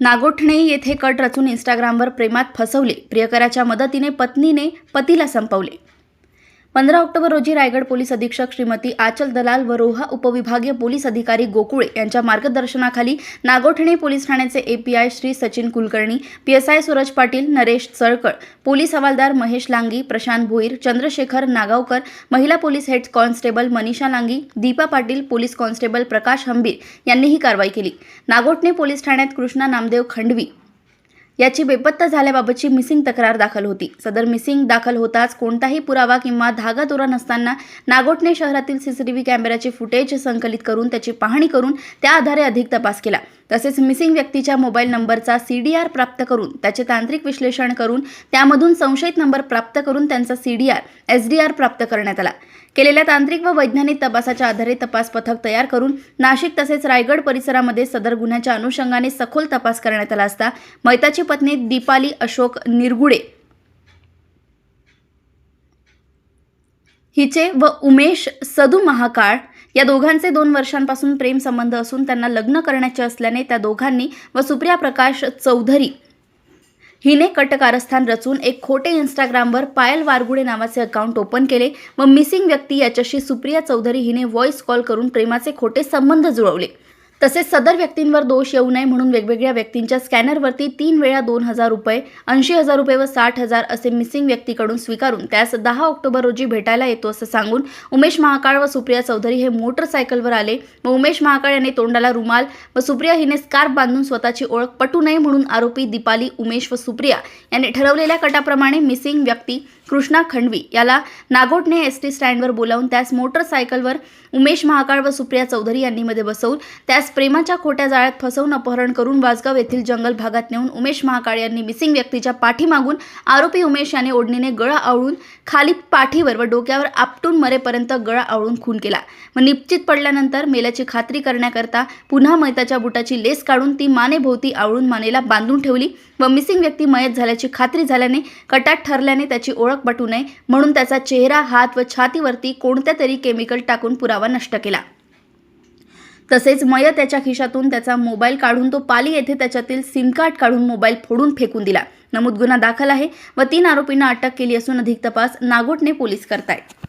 नागोठणे येथे कट रचून इंस्टाग्रामवर प्रेमात फसवले. प्रियकराच्या मदतीने पत्नीने पतीला संपवले. पंधरा ऑक्टोबर रोजी रायगड पोलीस अधीक्षक श्रीमती आचल दलाल व रोहा उपविभागीय पोलीस अधिकारी गोकुळे यांच्या मार्गदर्शनाखाली नागोठणे पोलीस ठाण्याचे API Shri Sachin Kulkarni PSI Suraj Patil Naresh Chalkal police हवालदार महेश लांगी प्रशांत भोईर चंद्रशेखर नागावकर महिला police head constable Manisha Langi Dipa Patil police constable Prakash Hambir यांनी ही कारवाई केली. नागोठणे पोलीस ठाण्यात कृष्णा नामदेव खंडवी याची बेपत्ता झाल्याबाबतची मिसिंग तक्रार दाखल होती. सदर मिसिंग दाखल होताच कोणताही पुरावा किंवा धागा धागादोरा नसताना नागोटने शहरातील सीसीटीव्ही कॅमेऱ्याचे फुटेज संकलित करून त्याची पाहणी करून त्या आधारे अधिक तपास केला. तसेच मिसिंग व्यक्तीच्या मोबाईल नंबरचा सी डी आर प्राप्त करून त्याचे तांत्रिक विश्लेषण करून त्यामधून संशयित नंबर प्राप्त करून त्यांचा C D R S D R प्राप्त करण्यात आला. केलेल्या तांत्रिक व वैज्ञानिक तपासाच्या आधारे तपास पथक तयार करून नाशिक तसेच रायगड परिसरामध्ये सदर गुन्ह्याच्या अनुषंगाने सखोल तपास करण्यात आला असता मैताची पत्नी दीपाली अशोक निरगुडे हिचे व उमेश सदू महाकाळ या दोघांचे दोन वर्षांपासून प्रेम संबंध असून त्यांना लग्न करण्याचे असल्याने त्या दोघांनी व सुप्रिया प्रकाश चौधरी हिने कटकारस्थान रचून एक खोटे इंस्टाग्रामवर पायल वारगुडे नावाचे अकाउंट ओपन केले व मिसिंग व्यक्ती याच्याशी सुप्रिया चौधरी हिने व्हॉइस कॉल करून प्रेमाचे खोटे संबंध जुळवले. तसेच सदर व्यक्तींवर दोष येऊ नये म्हणून वेगवेगळ्या व्यक्तींच्या स्कॅनरवरती तीन वेळा दोन हजार रुपये ऐंशी हजार रुपये व साठ हजार असे मिसिंग व्यक्तीकडून स्वीकारून त्यास दहा ऑक्टोबर रोजी भेटायला येतो असं सांगून उमेश महाकाळ व सुप्रिया चौधरी हे मोटरसायकलवर आले व उमेश महाकाळ यांनी तोंडाला रुमाल व सुप्रिया हिने स्कार्फ बांधून स्वतःची ओळख पटू नये म्हणून आरोपी दीपाली उमेश व सुप्रिया यांनी ठरवलेल्या कटाप्रमाणे मिसिंग व्यक्ती कृष्णा खंडवी याला नागोटने एस टी स्टँडवर बोलावून त्यास मोटरसायकलवर उमेश महाकाळ व सुप्रिया चौधरी यांनी मध्ये बसवून त्यास प्रेमाच्या खोट्या जाळ्यात फसवून अपहरण करून वासगाव येथील जंगल भागात नेऊन उमेश महाकाळ यांनी मिसिंग व्यक्तीच्या पाठीमागून आरोपी उमेश याने ओढणीने गळा आवळून खाली पाठीवर व डोक्यावर आपटून मरेपर्यंत गळा आवळून खून केला. व निश्चित पडल्यानंतर मेल्याची खात्री करण्याकरता पुन्हा मैताच्या बुटाची लेस काढून ती मानेभोवती आवळून मानेला बांधून ठेवली व मिसिंग व्यक्ती मयत झाल्याची खात्री झाल्याने कटात ठरल्याने त्याची ओळख पटू नये म्हणून त्याचा चेहरा हात व छातीवरती कोणत्या तरी केमिकल टाकून पुरावा नष्ट केला. तसेच मय त्याच्या खिशातून त्याचा मोबाईल काढून तो पाली येथे त्याच्यातील सिमकार्ड काढून मोबाईल फोडून फेकून दिला. नमूद गुन्हा दाखल आहे व तीन आरोपींना अटक केली असून अधिक तपास नागोटने पोलीस करतायत.